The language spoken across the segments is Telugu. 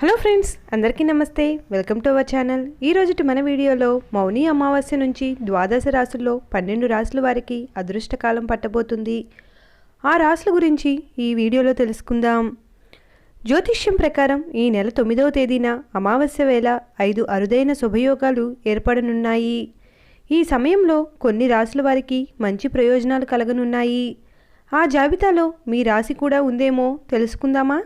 హలో ఫ్రెండ్స్ అందరికీ నమస్తే. Welcome to our channel. ఈ రోజుటి మన వీడియోలో మౌని అమావాస్య నుంచి ద్వాదశ రాశుల్లో పన్నెండు రాసుల వారికి అదృష్టకాలం పట్టబోతుంది. ఆ రాసుల గురించి ఈ వీడియోలో తెలుసుకుందాం. జ్యోతిష్యం ప్రకారం ఈ నెల తొమ్మిదవ తేదీన అమావాస్య వేళ ఐదు అరుదైన శుభయోగాలు ఏర్పడనున్నాయి. ఈ సమయంలో కొన్ని రాసుల వారికి మంచి ప్రయోజనాలు కలగనున్నాయి. ఆ జాబితాలో మీ రాశి కూడా ఉందేమో తెలుసుకుందామా?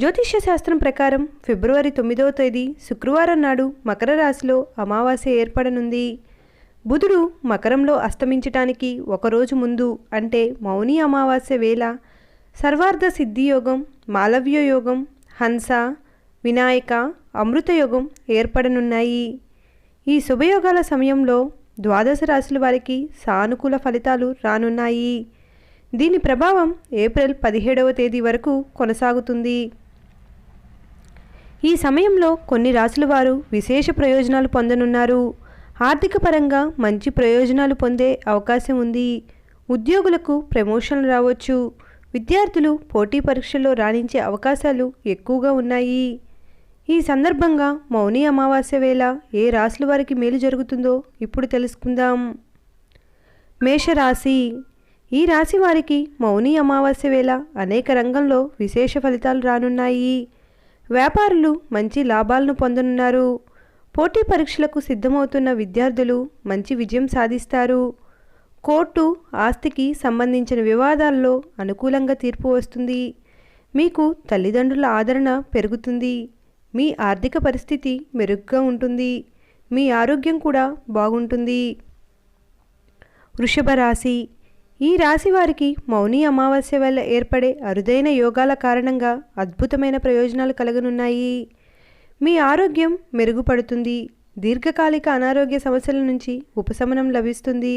జ్యోతిష్య శాస్త్రం ప్రకారం ఫిబ్రవరి తొమ్మిదవ తేదీ శుక్రవారం నాడు మకర రాశిలో అమావాస్య ఏర్పడనుంది. బుధుడు మకరంలో అస్తమించటానికి ఒకరోజు ముందు అంటే మౌని అమావాస్య వేళ సర్వార్ధ సిద్ధియోగం మాలవ్య యోగం హంస వినాయక అమృతయోగం ఏర్పడనున్నాయి. ఈ శుభయోగాల సమయంలో ద్వాదశ రాశుల వారికి సానుకూల ఫలితాలు రానున్నాయి. దీని ప్రభావం ఏప్రిల్ పదిహేడవ తేదీ వరకు కొనసాగుతుంది. ఈ సమయంలో కొన్ని రాసుల వారు విశేష ప్రయోజనాలు పొందనున్నారు. ఆర్థిక పరంగా మంచి ప్రయోజనాలు పొందే అవకాశం ఉంది. ఉద్యోగులకు ప్రమోషన్లు రావచ్చు. విద్యార్థులు పోటీ పరీక్షల్లో రాణించే అవకాశాలు ఎక్కువగా ఉన్నాయి. ఈ సందర్భంగా మౌని అమావాస్య వేళ ఏ రాశుల వారికి మేలు జరుగుతుందో ఇప్పుడు తెలుసుకుందాం. మేషరాశి. ఈ రాశి వారికి మౌని అమావాస్య వేళ అనేక రంగంలో విశేష ఫలితాలు రానున్నాయి. వ్యాపారులు మంచి లాభాలను పొందనున్నారు. పోటీ పరీక్షలకు సిద్ధమవుతున్న విద్యార్థులు మంచి విజయం సాధిస్తారు. కోర్టు ఆస్తికి సంబంధించిన వివాదాల్లో అనుకూలంగా తీర్పు వస్తుంది. మీకు తల్లిదండ్రుల ఆదరణ పెరుగుతుంది. మీ ఆర్థిక పరిస్థితి మెరుగ్గా ఉంటుంది. మీ ఆరోగ్యం కూడా బాగుంటుంది. వృషభ రాశి ఈ రాశి వారికి మౌని అమావాస్య వల్ల ఏర్పడే అరుదైన యోగాల కారణంగా అద్భుతమైన ప్రయోజనాలు కలగనున్నాయి. మీ ఆరోగ్యం మెరుగుపడుతుంది. దీర్ఘకాలిక అనారోగ్య సమస్యల నుంచి ఉపశమనం లభిస్తుంది.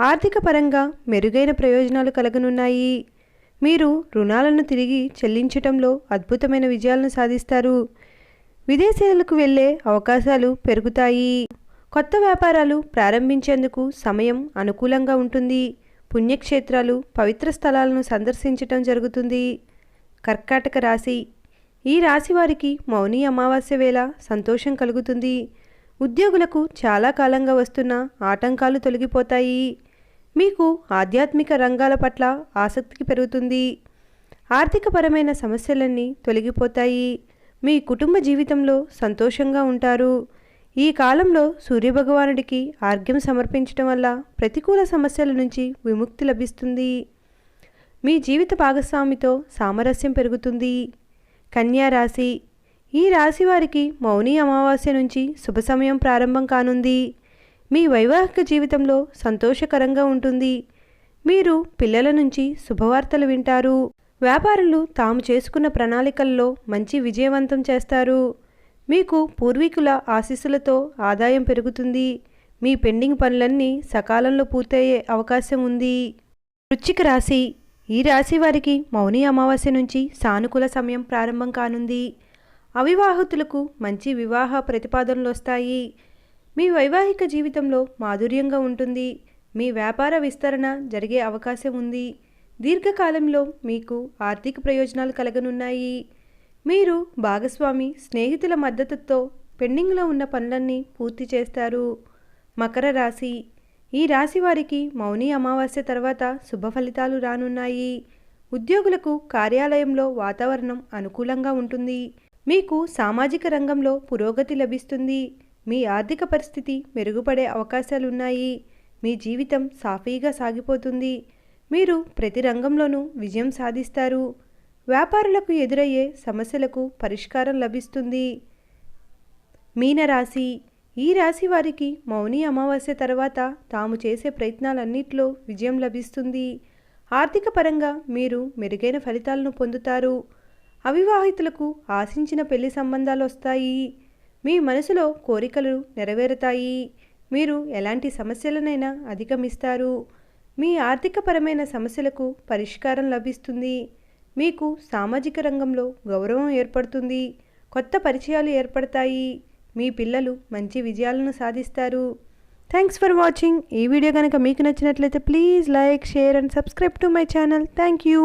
ఆర్థిక పరంగా మెరుగైన ప్రయోజనాలు కలగనున్నాయి. మీరు రుణాలను తిరిగి చెల్లించటంలో అద్భుతమైన విజయాలను సాధిస్తారు. విదేశాలకు వెళ్ళే అవకాశాలు పెరుగుతాయి. కొత్త వ్యాపారాలు ప్రారంభించేందుకు సమయం అనుకూలంగా ఉంటుంది. పుణ్యక్షేత్రాలు పవిత్ర స్థలాలను సందర్శించటం జరుగుతుంది. కర్కాటక రాశి. ఈ రాశి వారికి మౌని అమావాస్య వేళ సంతోషం కలుగుతుంది. ఉద్యోగులకు చాలా కాలంగా వస్తున్న ఆటంకాలు తొలగిపోతాయి. మీకు ఆధ్యాత్మిక రంగాల పట్ల ఆసక్తి పెరుగుతుంది. ఆర్థికపరమైన సమస్యలన్నీ తొలగిపోతాయి. మీ కుటుంబ జీవితంలో సంతోషంగా ఉంటారు. ఈ కాలంలో సూర్యభగవానుడికి ఆర్ఘ్యం సమర్పించడం వల్ల ప్రతికూల సమస్యల నుంచి విముక్తి లభిస్తుంది. మీ జీవిత భాగస్వామితో సామరస్యం పెరుగుతుంది. కన్యా రాశి ఈ రాశి వారికి మౌని అమావాస్య నుంచి శుభ సమయం ప్రారంభం కానుంది. మీ వైవాహిక జీవితంలో సంతోషకరంగా ఉంటుంది. మీరు పిల్లల నుంచి శుభవార్తలు వింటారు. వ్యాపారులు తాము చేసుకున్న ప్రణాళికల్లో మంచి విజయవంతం చేస్తారు. మీకు పూర్వీకుల ఆశీస్సులతో ఆదాయం పెరుగుతుంది. మీ పెండింగ్ పనులన్నీ సకాలంలో పూర్తయ్యే అవకాశం ఉంది. వృచ్చిక రాశి. ఈ రాశి వారికి మౌని అమావాస్య నుంచి సానుకూల సమయం ప్రారంభం కానుంది. అవివాహితులకు మంచి వివాహ ప్రతిపాదనలు వస్తాయి. మీ వైవాహిక జీవితంలో మాధుర్యంగా ఉంటుంది. మీ వ్యాపార విస్తరణ జరిగే అవకాశం ఉంది. దీర్ఘకాలంలో మీకు ఆర్థిక ప్రయోజనాలు కలగనున్నాయి. మీరు భాగస్వామి స్నేహితుల మద్దతుతో పెండింగ్లో ఉన్న పనులన్నీ పూర్తి చేస్తారు. మకర రాశి. ఈ రాశి వారికి మౌని అమావాస్య తర్వాత శుభ ఫలితాలు రానున్నాయి. ఉద్యోగులకు కార్యాలయంలో వాతావరణం అనుకూలంగా ఉంటుంది. మీకు సామాజిక రంగంలో పురోగతి లభిస్తుంది. మీ ఆర్థిక పరిస్థితి మెరుగుపడే అవకాశాలున్నాయి. మీ జీవితం సాఫీగా సాగిపోతుంది. మీరు ప్రతి రంగంలోనూ విజయం సాధిస్తారు. వ్యాపారులకు ఎదురయ్యే సమస్యలకు పరిష్కారం లభిస్తుంది. మీనరాశి ఈ రాశి వారికి మౌని అమావాస్య తర్వాత తాము చేసే ప్రయత్నాలన్నింటిలో విజయం లభిస్తుంది. ఆర్థిక పరంగా మీరు మెరుగైన ఫలితాలను పొందుతారు. అవివాహితులకు ఆశించిన పెళ్ళి సంబంధాలు వస్తాయి. మీ మనసులో కోరికలు నెరవేరుతాయి. మీరు ఎలాంటి సమస్యలనైనా అధిగమిస్తారు. మీ ఆర్థికపరమైన సమస్యలకు పరిష్కారం లభిస్తుంది. మీకు సామాజిక రంగంలో గౌరవం ఏర్పడుతుంది కొత్త పరిచయాలు ఏర్పడతాయి మీ పిల్లలు మంచి విజయాలను సాధిస్తారు. థ్యాంక్స్ ఫర్ వాచింగ్ ఈ వీడియో కనుక మీకు నచ్చినట్లయితే please like share and subscribe to my channel thank you